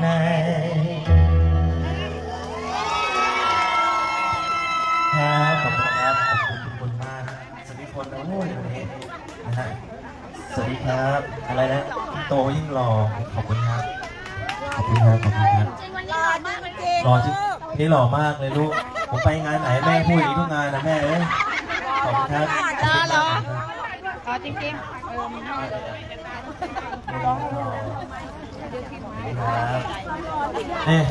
ใน ครับขอบคุณครับขอบคุณทุกคนมากสวัสดีคนโอ้ยวันนี้นะฮะสวัสดีครับ อะไรนะโตยิ่งหล่อขอบคุณครับขอบคุณครับขอบคุณครับจริงวันนี้หล่อมากจริงหล่อจริงนี่หล่อมากเลยลูกผมไปงานไหนแม่พูดอย่างนี้ทุกงานนะแม่เอ้ยขอบคุณครับหล่อเหรอหล่อจริงๆเออมันหล่อ ครับ นี่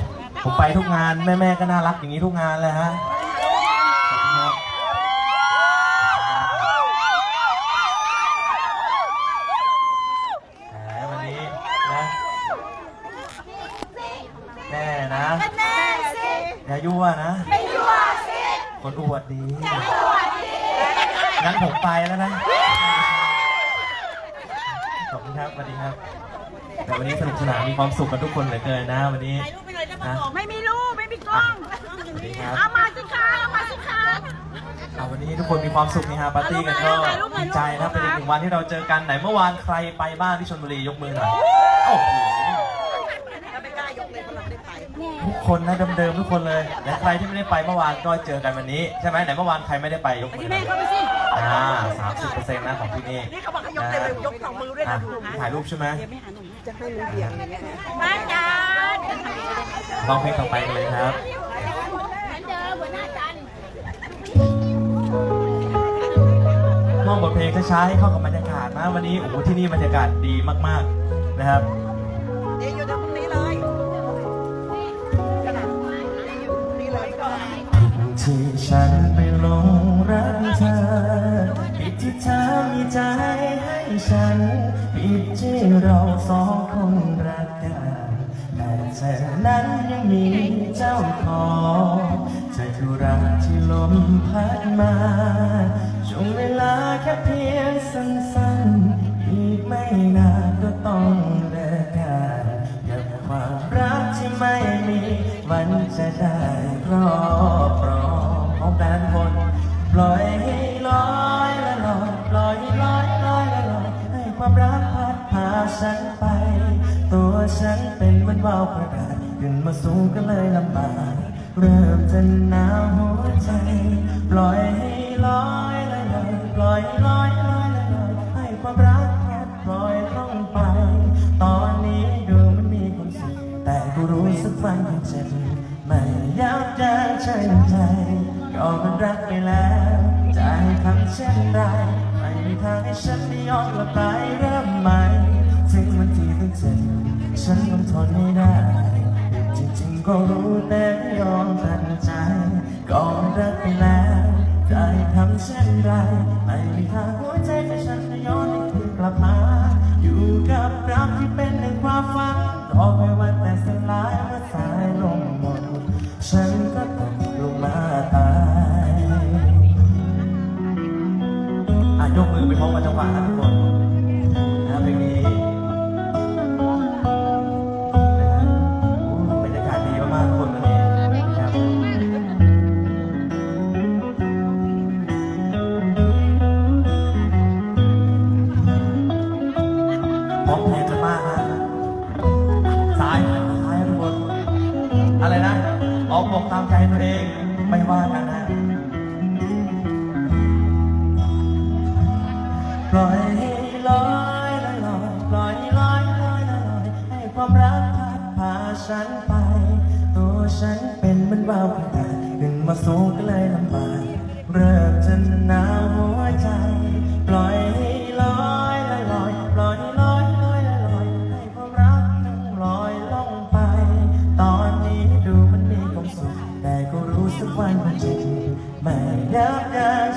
ผมไปทุกงานแม่แม่ๆก็น่ารักอย่างนี้ทุกงานเลยฮะอบคุณครับแหมวันนี้นะแน่นะแน่สิอย่ายั่วนะ ไม่ยั่วสิคนอวดดีงั้นผมไปแล้วนะขอบคุณครับสวัสดีครับ แต่วันนี้สนุกสนานมีความสุขกันทุกคนเหลือเกินนะวันนี้นะไม่มีรูปไม่มีกล้องสวัสดีครับ เอามาสิคะเอามาสิคะเอาวันนี้ทุกคนมีความสุขนี่ฮะปาร์ตี้กันก็ถ่ายรูปหน่อยดีใจนะเป็นอีกหนึ่งวันที่เราเจอกันไหนเมื่อวานใครไปบ้านที่ชลบุรียกมือหน่อยโอ้โหทุกคนนะเดิมๆทุกคนเลยและใครที่ไม่ได้ไปเมื่อวานก็เจอกันวันนี้ใช่ไหมไหนเมื่อวานใครไม่ได้ไปยกมือหน่อยเข้าไปสิ อ่าสามสิบเปอร์เซ็นต์นะของที่นี่นี่เขาบอกให้ยกเต็มเลยยกสองมือด้วยอะนะดูนะถ่ายรูปใช่ไหมจะให้มือเบี่ยงอย่างเงี้ยนะมาจ้าลองเพลงต่อไปกันเลยครับเหมือนเดิมหัวหน้าจันมองบทเพลงช้าๆให้เข้ากับบรรยากาศนะวันนี้โอ้โหที่นี่บรรยากาศดีมากๆนะครับเดี๋ยวอยู่ตรงนี้เลยอยู่ตรงนี้เลยก่อนที่ฉันไปหลงรัก เธอนั้นยังมีเจ้าของเธอคือรักที่ลมพัดมาช่วงเวลาแค่เพียงสั้นๆ อีกไม่นานก็ต้องเลิกกันกับความรักที่ไม่มีวันจะได้รอบรองของแฟนคนปล่อยให้ลอยละลอยปล่อยลอยลอยละลอยให้ความรักพัดพาฉันไป ตัวฉันเป็น มือนว่าวประกาศขึ้นมาสูงก็เลยลำบากเริ่มจะหนาวหัวใจ ปล่อยให้ลอยละลอยปล่อยลอยลอยละลอยให้ความรักพัดปล่อยลงไป ตอนนี้ดูมันมีความสุขแต่ก็รู้สึกฝันเจ็บไม่ยับยั้งชั่งใจก็มันรักไปแล้วจะให้ทำเช่นไรไม่มีทางให้ฉันได้ย้อนกลับไปเริ่มใหม่ถึงวันที่ต้องเจ็บ ฉันต้องทนให้ได้ จริงๆก็รู้แต่ยอมตัดใจก็มันรักไปแล้วจะให้ทำเช่นไร ไม่มีทางหัวใจของฉันจะย้อนให้คืนกลับมา อยู่กับรักที่เป็นหนึ่งความฝันรอไปวันแต่สลายเมื่อสายลงหมด ฉันก็ต้องลงมาตายอะยกมือไปพร้อมกับจังหวะนะทุกคนนะ อะไรนะออกบอกตามใจตัวเองไม่ว่ากันนะปล่อยให้ลอยลอยลอยปล่อยลอยลอยลอยลอยให้ความรักพัดพาฉันไป ตัวฉันเป็นเหมือนว่าวประกาศขึ้นมาสูงก็เลยลำบากเริ่มจะหนาวหัวใจ ปล่อย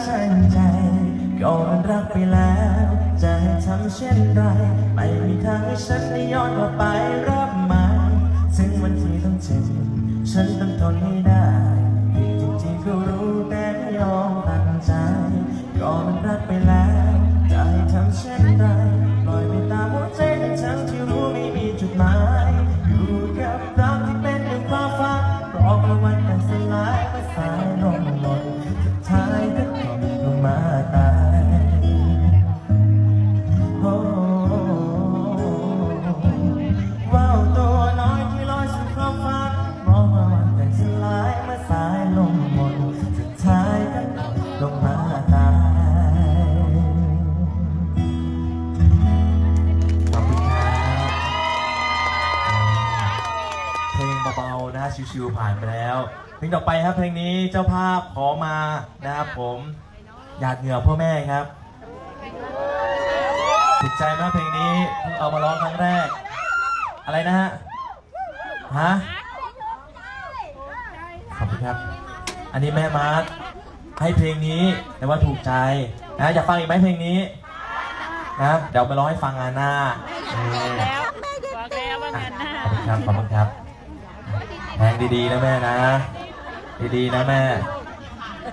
บยั้งชั่งใจก็มันรักไปแล้ว จะให้ทำเช่นไร ไม่มีทางให้ฉันได้ย้อนกลับไปริ่ม ชิวๆผ่านไปแล้วเพลงต่อไปครับเพลงนี้เจ้าภาพขอมานะครับผมหยาดเหงื่อพ่อแม่ครับติดใจมากเพลงนี้เพิ่งเอามาร้องครั้งแรก อะไรนะฮะฮะขอบคุณครับ อันนี้แม่มาร์คให้เพลงนี้แต่ว่าถูกใจนะอยากฟังอีกไหมเพลงนี้นะเดี๋ยวไปร้องให้ฟังงานหน้านี่แล้วบอกแล้วว่างานหน้าขอบคุณครับขอบคุณครับ แทงดีๆนะแม่นะ ดีๆนะแม่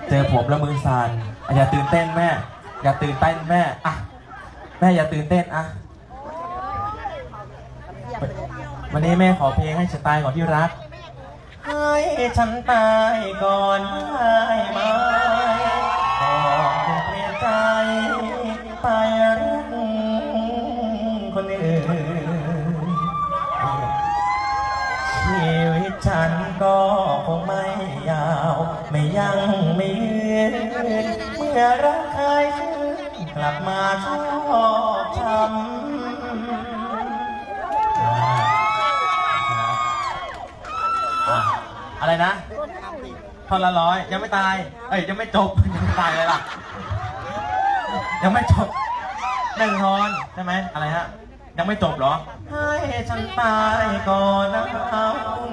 เจอผมแล้วมือสั่นอย่าตื่นเต้นแม่ อย่าตื่นเต้นแม่อะแม่อย่าตื่นเต้นอะวันนี้แม่ขอเพลงให้ฉันตายก่อนที่รักให้ฉันตายก่อนได้ไหม เมื่อรักใครชื้นกลับมาชอบทำอะไรนะท่อนละร้อยยังไม่ตาย เอ้ยยังไม่จบยังไม่ตายเลยล่ะ ยังไม่จบหนึ่งทอนใช่ไหมอะไรฮะยังไม่จบเหรอให้ฉันตายก่อนนะคุณ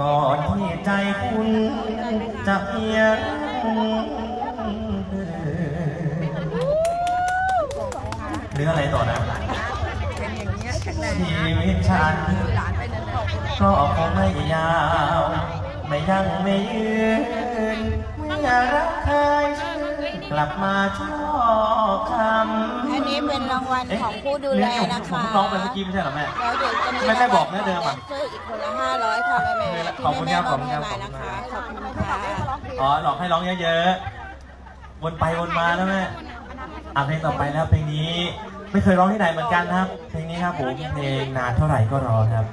ก่อนที่ใจคุณจะเพียงเรื่องอะไรต่อนะเป็นอย่างเงี้ยแข็งแรงชีวิตฉันก็คงไม่ยาว ไม่ยั่งไม่ยืนเมื่อรักใคร กลับมาชอบคำอันนี้เป็นรางวัลของผู้ดูแลนะคะผมร้องไปเมื่อกี้ไม่ใช่เหรอแม่แล้วเดี๋ยวจะมีไม่ได้บอกนะเดิมอะแดนเซอร์อีกคนละห้าร้อยค่ะแม่แม่ขอบคุณครับที่แม่ขอบคุณครับมานะคะขอบคุณค่ะอ๋อหลอกให้ร้องเยอะๆวนไปวนมาแล้วแม่อะเพลงต่อไปแล้วเพลงนี้ ไม่เคยร้องที่ไหนเหมือนกันนะครับ เพลงนี้ครับผมเพลงนานเท่าไหร่ก็รอครับ